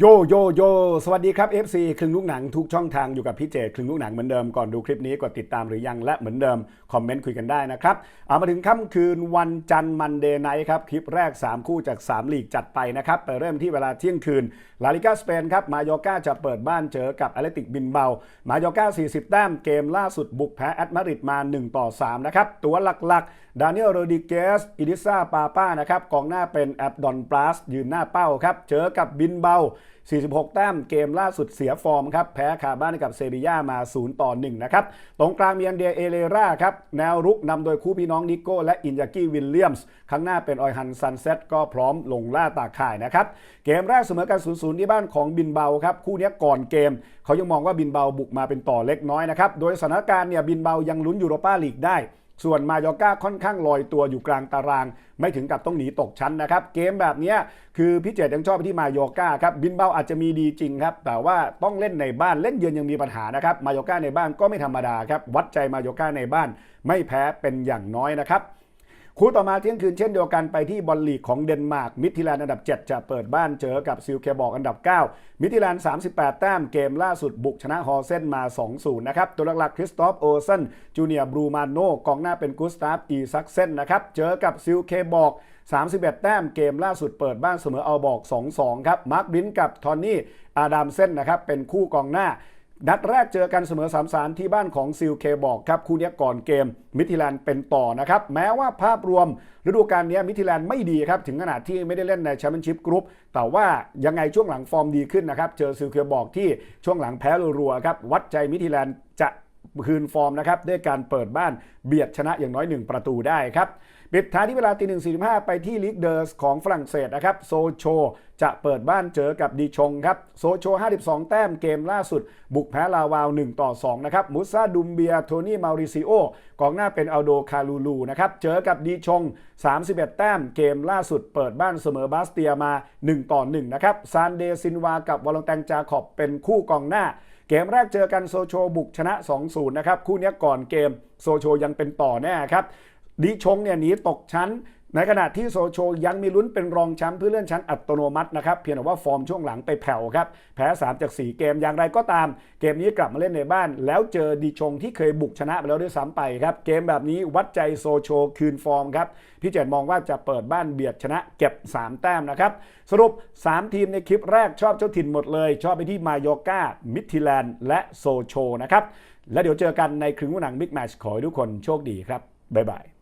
โยโยโยสวัสดีครับ FC ครึ่งลูกหนังทุกช่องทางอยู่กับพี่เจครึ่งลูกหนังเหมือนเดิมก่อนดูคลิปนี้กดติดตามหรือยังและเหมือนเดิม คอมเมนต์คุยกันได้นะครับ เอามาถึงค่ำคืนวันจันทร์มันเดย์ไนท์ครับ คลิปแรก 3 คู่จาก 3 ลีกจัดไปนะครับ ไปเริ่มที่เวลาเที่ยงคืน ลาลิกาสเปนครับ มาโยกาจะเปิดบ้านเจอกับแอตเลติกบินเบามาโยกา40 แต้มเกมล่าสุดบุกแพ้แอตมาริดมา 1 ต่อ 3 นะครับตัวหลักๆดานิเอลโรดิเกสอิดิซาปาป้านะครับกองหน้าเป็นแอบดอนปลาสยืนหน้าเป้าครับเจอกับบินเบา46 แต้มเกมล่าสุดเสียฟอร์มครับ แพ้คาบ้านกับเซบีย่ามา 0 ต่อ 1 นะครับ ตรงกลางมีอันเดียเอเลราครับ แนวรุกนำโดยคู่พี่น้องนิโก้และอินยากิวิลเลียมส์ข้างหน้าเป็นออยฮันซันเซ็ตก็พร้อมลงล่าตาข่ายนะครับ เกมแรกเสมอกัน 0-0 ที่บ้านของบินเบาครับ คู่นี้ก่อนเกม เขายังมองว่าบินเบาบุกมาเป็นต่อเล็กน้อยนะครับ โดยสถานการณ์เนี่ยบินเบายังลุ้นยูโรปาลีกได้ส่วนมายอก้าค่อนข้างลอยตัวอยู่กลางตาราง ไม่ถึงกับต้องหนีตกชั้นนะครับ เกมแบบนี้คือพี่เจตยังชอบไปที่มาโยก้าครับบินเบาอาจจะมีดีจริงครับ แต่ว่าต้องเล่นในบ้านเล่นเยือนยังมีปัญหานะครับมาโยก้าในบ้านก็ไม่ธรรมดาครับวัดใจมาโยก้าในบ้าน ไม่แพ้เป็นอย่างน้อยนะครับ คู่ต่อมาเที่ยงคืนเช่นเดียวกันไปที่บอลลีกของเดนมาร์กมิทิแลนอันดับ 7 จะเปิดบ้านเจอกับซิลเคบอกอันดับ 9 มิทิแลน38 แต้มเกมล่าสุดบุกชนะฮอเซนมา 2-0 นะครับ ตัวหลักๆคริสตอฟโอเซนจูเนียบรูมาโนกองหน้าเป็นกุสตาฟอีซักเซนนะครับ เจอกับซิลเคบอก31 แต้มเกมล่าสุดเปิดบ้านเสมอเอาบอก 2-2 ครับมาร์คบินกับทอนนี่อาดามเซนนะครับเป็นคู่กองหน้า นัดแรกเจอกันเสมอ3 3ที่บ้านของซิลเคบอกครับ คู่นี้ก่อนเกมมิทิแลนด์เป็นต่อนะครับ แม้ว่าภาพรวมฤดูกาลนี้มิทิแลนด์ไม่ดีครับ ถึงขนาดที่ไม่ได้เล่นในแชมเปี้ยนชิพกรุ๊ปแต่ว่ายังไงช่วงหลังฟอร์มดีขึ้นนะครับ เจอซิลเคบอกที่ช่วงหลังแพ้รัวๆครับวัดใจมิทิแลนด์จะ คืนฟอร์มนะครับด้วยการเปิดบ้านเบียดชนะอย่างน้อย 1 ประตูได้ครับปิดท้ายที่เวลาตีหนึ่งสี่ห้าไปที่ลีกเดอร์สของฝรั่งเศสนะครับโซโชจะเปิดบ้านเจอกับดีชงครับโซโช 52 แต้มเกมล่าสุด บุกแพ้ลาวาว 1 ต่อ 2 นะครับมุซาดุมเบียโทนี่มาริซิโอกองหน้าเป็นอัลโดคาลูลูนะครับเจอกับดีชง 31 แต้มเกมล่าสุด เปิดบ้านเสมอบาสเตียมา 1 ต่อ 1 นะครับซานเดซินวากับวอลองแตงจาขอบเป็นคู่กองหน้า เกมแรกเจอกันโซโชบุกชนะ 2-0 นะครับ คู่นี้ก่อนเกมโซโชยังเป็นต่อแน่ครับดิชงเนี่ยหนีตกชั้น ในขณะที่โซโชยังมีลุ้นเป็นรองแชมป์เพื่อเลื่อนชั้นอัตโนมัตินะครับเพียงแต่ว่าฟอร์มช่วงหลังไปแผ่วครับแพ้ 3 จาก 4 เกมอย่างไรก็ตาม เกมนี้กลับมาเล่นในบ้าน แล้วเจอดิชงที่เคยบุกชนะไปแล้วด้วยซ้ำไปครับ เกมแบบนี้วัดใจโซโชคืนฟอร์มครับพี่เจนมองว่าจะเปิดบ้านเบียดชนะเก็บ 3 แต้มนะครับสรุป 3 ทีมในคลิปแรกชอบเจ้าถิ่นหมดเลย ชอบไปที่มายอกามิทิแลนด์และโซโชนะครับและเดี๋ยวเจอกันในครึ่งหนังบิ๊กแมชขอให้ทุกคนโชคดีครับบ๊ายบาย